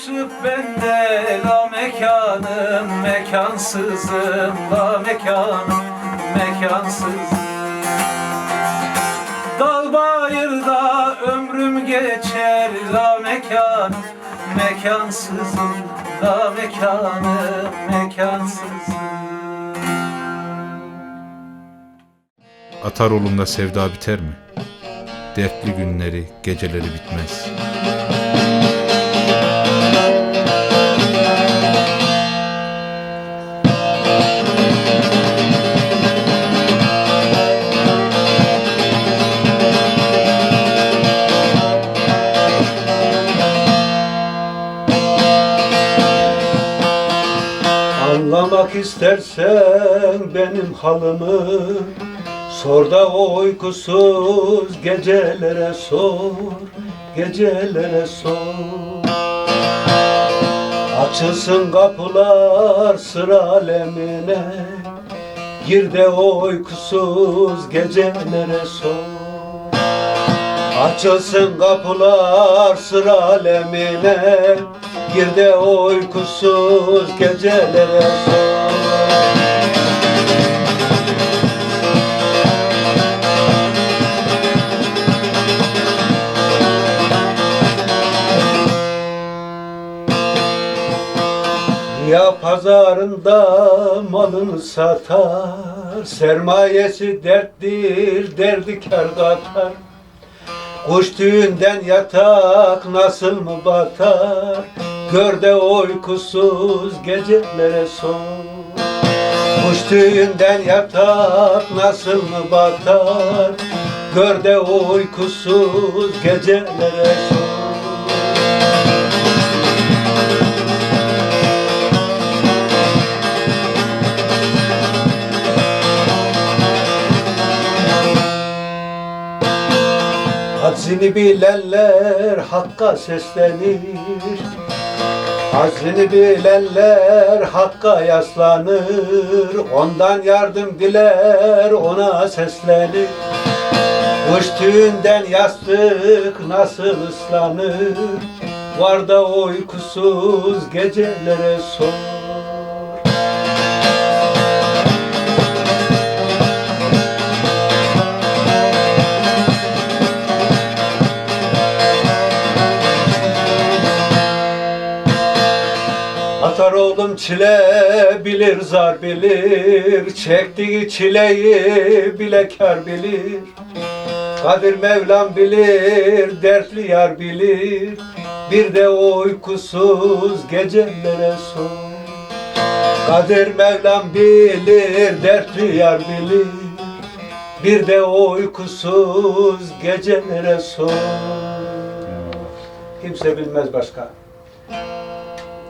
Yusuf bende la mekanım mekansızım la mekanım mekansız Dal bayırda ömrüm geçer la mekan mekansızım la mekanım mekansızım Atar olunda sevda biter mi? Dertli günleri, geceleri bitmez. İstersen benim halımı Sor da uykusuz gecelere sor Gecelere sor. Açılsın kapılar sıra alemine Gir de uykusuz gecelere sor. Açılsın kapılar sıra alemine Gir de uykusuz gecelere sor pazarında malını satar Sermayesi derttir, derdi kar katar. Kuş tüyünden yatak nasıl mı batar? Gör de uykusuz gecelere sor Kuş tüyünden yatak nasıl mı batar? Gör de uykusuz gecelere sor Hazzini bilenler hakka seslenir. Hazzini bilenler hakka yaslanır. Ondan yardım diler ona seslenir. Kuş tüyünden yastık nasıl ıslanır? Var da uykusuz gecelere sor oğlum çile bilir zar bilir. Çektiği çileyi bile kar bilir. Kadir Mevlam bilir dertli yar bilir. Bir de uykusuz gecelere sor. Kadir Mevlam bilir dertli yar bilir. Bir de uykusuz gecelere sor. Kimse bilmez başka.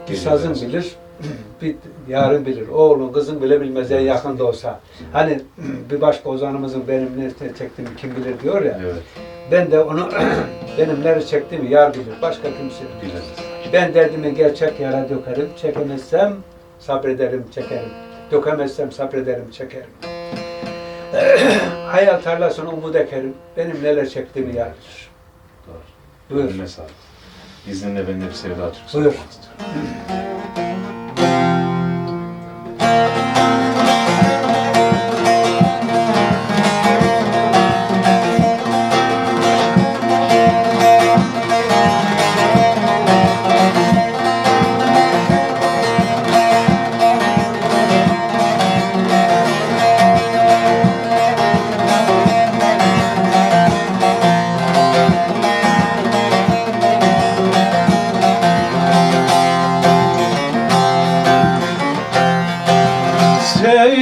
Bir sazın bilir, bir yarın bilir. Oğlun, kızın bile bilmez en yakında olsa. Hani bir başka ozanımızın benim ne çektiğimi kim bilir diyor ya. Evet. Ben de onu benim nerede çektiğimi yar bilir. Başka kimse bilir. Ben derdimi gerçek yara dökerim. Çekemezsem sabrederim, çekerim. Dökemezsem sabrederim, çekerim. Hayal tarlasını umut ekerim. Benim neler çektiğimi yar bilir. Doğru. Buyur. Eline sağlık. İzninle ben de bir sevda türküsü Buyur. istiyorum.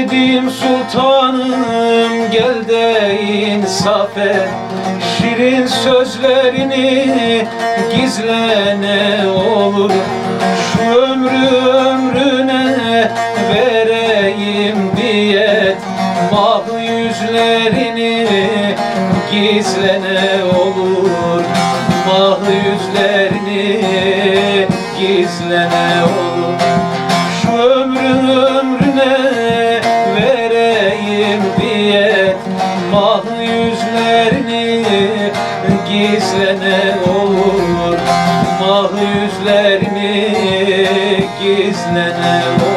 Sevdiğim sultanım gel de insaf et Şirin sözlerini gizlene olur. Şu ömrü ömrüne vereyim diyet Mah yüzlerini gizlene olur. Mah yüzlerini gizlene olur gizlene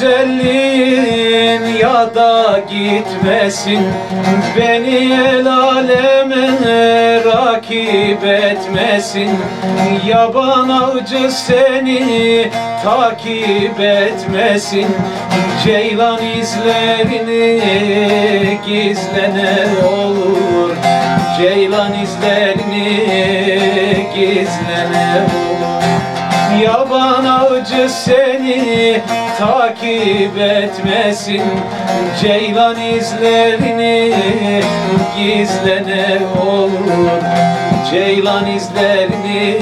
güzelliğin ya da gitmesin. Beni el aleme rakip etmesin. Yaban avcı seni takip etmesin. Ceylan izlerini gizlene olur. Ceylan izlerini gizlene olur Yaban avcı seni takip etmesin. Ceylan izlerini gizlene olur. Ceylan izlerini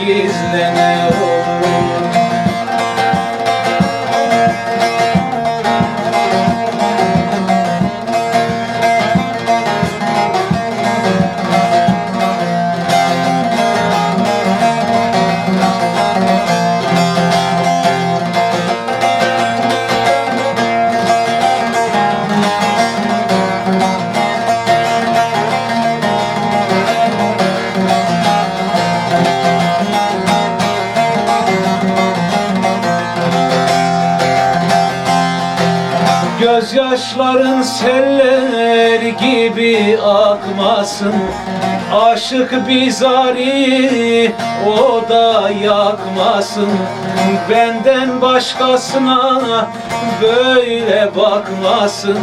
gizlene olur Gözyaşların seller gibi akmasın. Aşık bizari o da yakmasın. Benden başkasına böyle bakmasın.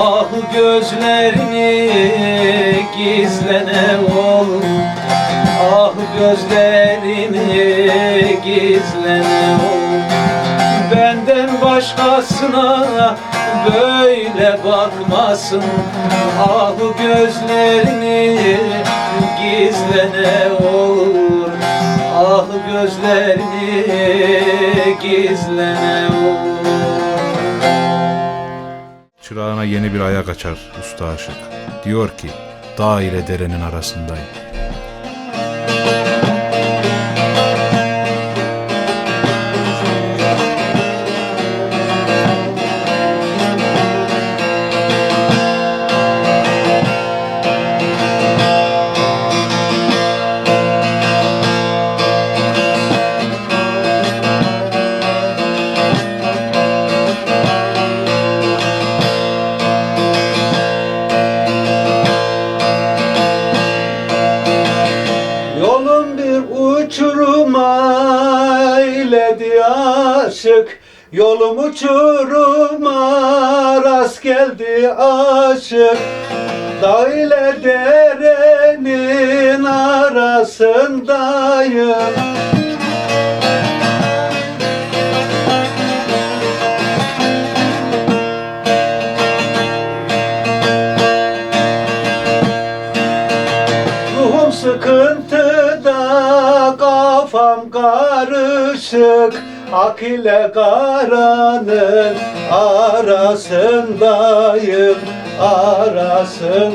Ah gözlerini gizlene ol Ah gözlerini gizlene ol Benden başkasına böyle bakmasın Ah gözlerini gizlene olur Ah gözlerini gizlene olur Çırağına yeni bir ayak açar usta aşık. Diyor ki dağ ile derenin arasındayım. Aşık Yolum uçuruma rast geldi aşık. Dağ ile derenin arasındayım Ak ile karanın arasındayım, arasındayım.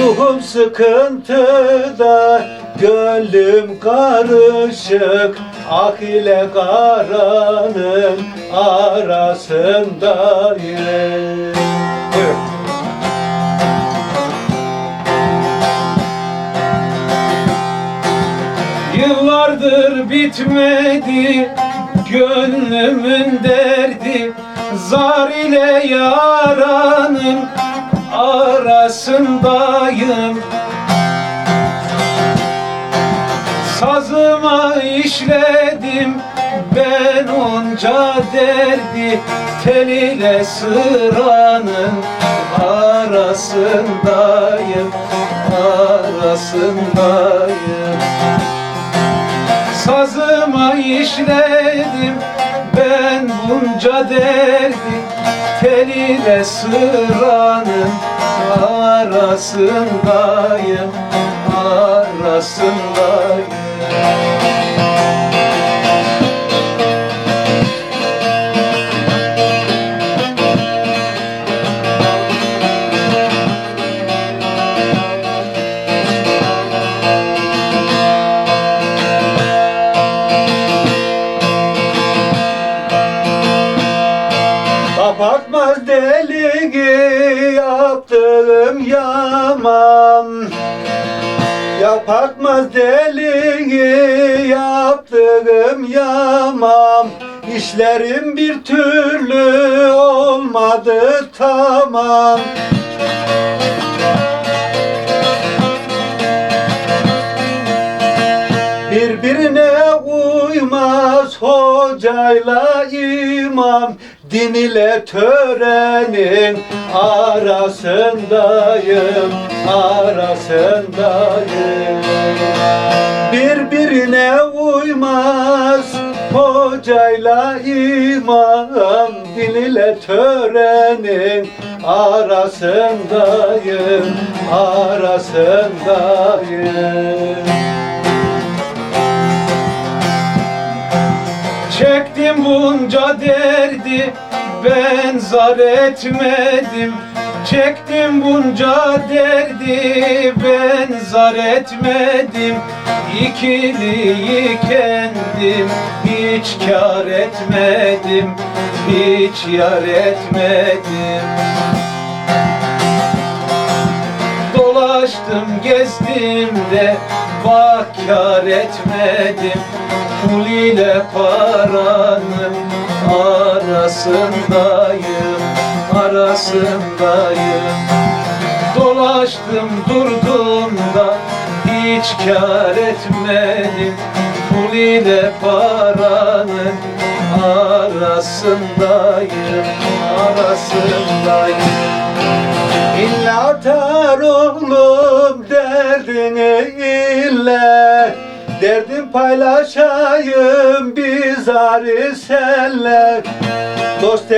Ruhum sıkıntıda, gönlüm karışık. Ak ile karanın arasındayım Yıllardır bitmedi gönlümün derdi. Zar ile yaranın arasındayım. Sazıma işledim ben onca derdi. Tel ile sıranın arasındayım Arasındayım Sazıma işledim. Ben bunca derdi tel ile sıranın arasındayım arasındayım İşlerim bir türlü olmadı tamam. Birbirine uymaz hocayla imam. Din ile törenin arasındayım Arasındayım. Birbirine uymaz hocayla imam Din ile törenin arasındayım Arasındayım. Çektim bunca derdi ben zar etmedim. Çektim bunca derdi ben zar etmedim. İkiliyi kendim hiç kar etmedim Hiç yar etmedim. Dolaştım gezdim de bak kar etmedim. Pul ile paranın arasındayım Arasındayım. Dolaştım durdum da hiç kar etmedim ile paranın arasındayım Arasındayım. İlla atar oğlum derdini ille Derdim paylaşayım biz senle Dost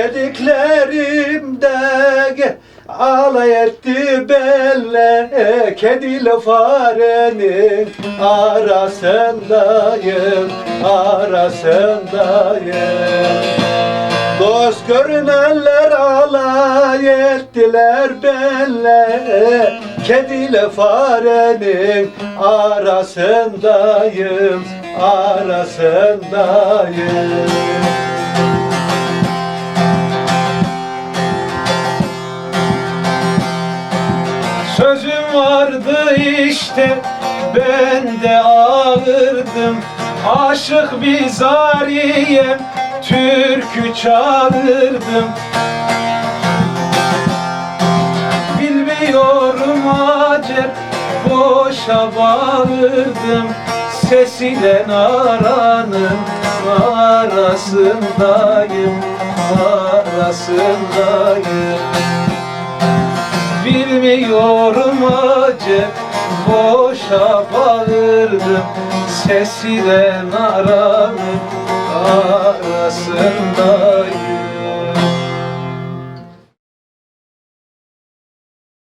dediklerimde alay etti belle Kediyle farenin. Arasındayım Arasındayım Dost görünenler alay ettiler benle Kediyle farenin. Arasındayım Arasındayım işte ben de ağırdım. Aşık bir zariyem türkü çağırdım. Bilmiyorum acep boşa bağırdım. Ses ile aranın arasındayım Arasındayım. Bilmiyorum acep boşa bağırdım Ses ile aranın arasındayım